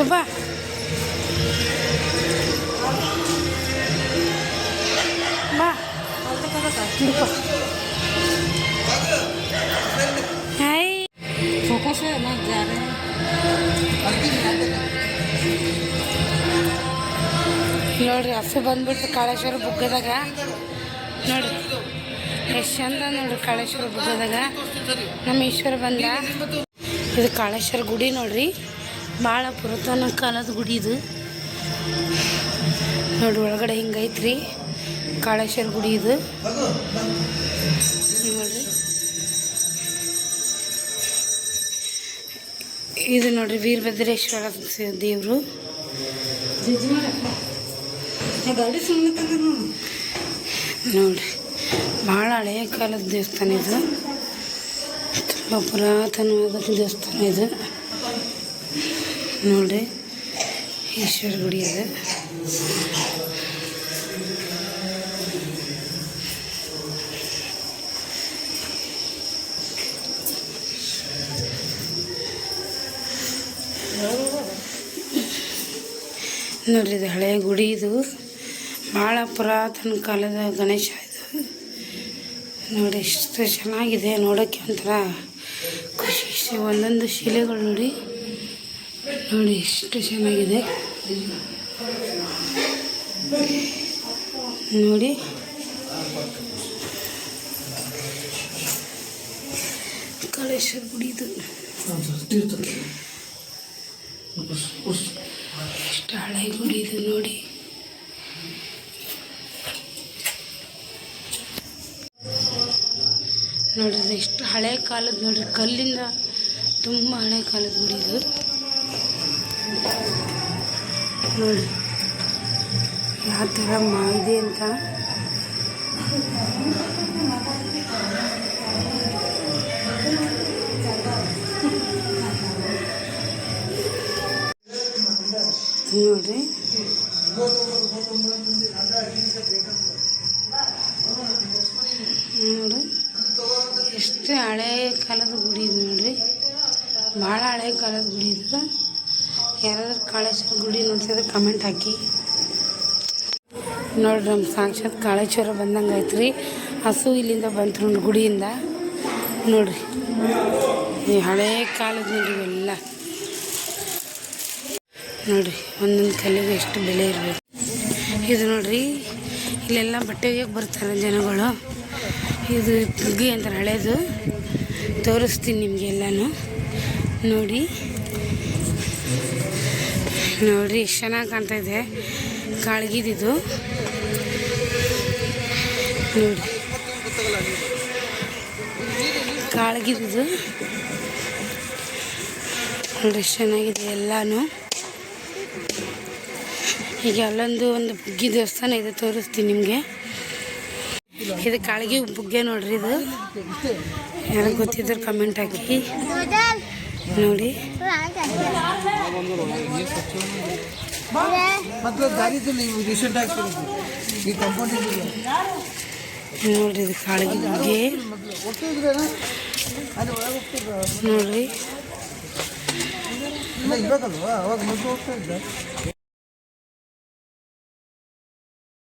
ಸುಬ್ಬ ಬಾ hi focus ನೋಡ್ರಿ, ಹಸು ಬಂದ್ಬಿಟ್ಟು ಕಾಳೇಶ್ವರ ಬುಗ್ಗದಾಗ. ನೋಡ್ರಿ ಎಷ್ಟು ಚಂದ ನೋಡ್ರಿ ಕಾಳೇಶ್ವರ ಬುಗ್ಗದಾಗ. ನಮ್ಮ ಈಶ್ವರ ಬಂದ. ಇದು ಕಾಳೇಶ್ವರ ಗುಡಿ ನೋಡ್ರಿ. ಭಾಳ ಪುರಾತನ ಕಾಲದ ಗುಡಿ ಇದು. ನೋಡ್ರಿ ಒಳಗಡೆ ಹಿಂಗೈತ್ರಿ. ಕಾಳೇಶ್ವರ ಗುಡಿ ಇದು. ನೋಡ್ರಿ. ಇದು ನೋಡ್ರಿ ವೀರಭದ್ರೇಶ್ವರ ದೇವರು. ನೋಡ್ರಿ ಭಾಳ ಹಳೆಯ ಕಾಲದ ದೇವಸ್ಥಾನ ಇದು. ತುಂಬ ಪುರಾತನವಾದ ದೇವಸ್ಥಾನ ಇದು. ನೋಡ್ರಿ, ಈಶ್ವರ ಗುಡಿ ಅದ. ನೋಡ್ರಿ, ಇದು ಹಳೆಯ ಗುಡಿ ಇದು. ಭಾಳ ಪುರಾತನ ಕಾಲದ ಗಣೇಶ ಇದು. ನೋಡಿ ಎಷ್ಟು ಚೆನ್ನಾಗಿದೆ ನೋಡೋಕ್ಕೆ ಒಂಥರ ಖುಷಿ ಖುಷಿ. ಒಂದೊಂದು ಶಿಲೆಗಳು ನೋಡಿ. ನೋಡಿ ಎಷ್ಟು ಚೆನ್ನಾಗಿದೆ. ನೋಡಿ. ಕಾಳೇಶ್ವರ ಗುಡಿ ಇದು. ಎಷ್ಟು ಹಳೆ ಗುಡಿ ಇದು ನೋಡಿ. ನೋಡಿದ್ರೆ ಎಷ್ಟು ಹಳೆ ಕಾಲದ ನೋಡ್ರಿ, ಕಲ್ಲಿಂದ ತುಂಬ ಹಳೆ ಕಾಲದ ಗುಡಿ ಇದು. ನೋಡಿ, ಯಾವ ಥರ ಮಾಡಿದೆ ಅಂತ. ನೋಡ್ರಿ ನೋಡಿ, ಎಷ್ಟು ಹಳೆ ಕಾಲದ ಗುಡಿ ಇದು ನೋಡ್ರಿ ಭಾಳ ಹಳೆ ಕಾಲದ ಗುಡಿ ಇದು. ಯಾರಾದ್ರೂ ಕಾಳೇಶ್ವರ ಗುಡಿ ನೋಡ್ತಿದ್ರೆ ಕಮೆಂಟ್ ಹಾಕಿ. ನೋಡ್ರಿ ನಮ್ಮ ಸಾಕ್ಷಾತ್ ಕಾಳೇಶ್ವರ ಬಂದಂಗೆ ಆಯ್ತು ರೀ. ಹಸು ಇಲ್ಲಿಂದ ಬಂತು ನೋಡಿ ಗುಡಿಯಿಂದ. ನೋಡ್ರಿ. ಈ ಹಳೇ ಕಾಲದ ನೋಡಿ ಇವೆಲ್ಲ. ನೋಡ್ರಿ, ಒಂದೊಂದು ಕಲ್ಲಿಗೆ ಎಷ್ಟು ಬೆಲೆ ಇರಬೇಕು. ಇದು ನೋಡ್ರಿ, ಇಲ್ಲೆಲ್ಲ ಬಟ್ಟೆ ಒಗೆಯಕ್ಕೆ ಬರ್ತಾರೆ ಜನಗಳು. ಇದು ಪುಗ್ಗಿ ಅಂತಾರೆ, ಹಳೇದು. ತೋರಿಸ್ತೀನಿ ನಿಮಗೆಲ್ಲನೂ. ನೋಡಿ. ನೋಡ್ರಿ ಎಷ್ಟು ಚೆನ್ನಾಗಿ ಕಾಣ್ತಾ ಇದೆ. ಕಾಳ್ಗಿದಿದು ನೋಡಿ ಕಾಳ್ಗಿದಿದು ನೋಡ್ರಿ ಎಷ್ಟು ಚೆನ್ನಾಗಿದೆ ಎಲ್ಲಾನು. ಈಗ ಅಲ್ಲೊಂದು ಒಂದು ಬುಗ್ಗಿ ದೇವಸ್ಥಾನ ಇದೆ, ತೋರಿಸ್ತೀನಿ ನಿಮಗೆ. ಇದು ಕಾಳಿಗೆ ಬುಗ್ಗೆ ನೋಡ್ರಿ ಇದು. ಯಾರು ಗೊತ್ತಿದ್ರು ಕಮೆಂಟ್ ಹಾಕಿ. ನೋಡಿ. ನೋಡ್ರಿ ಇದು ಕಾಳಿಗೆ ನೋಡ್ರಿ.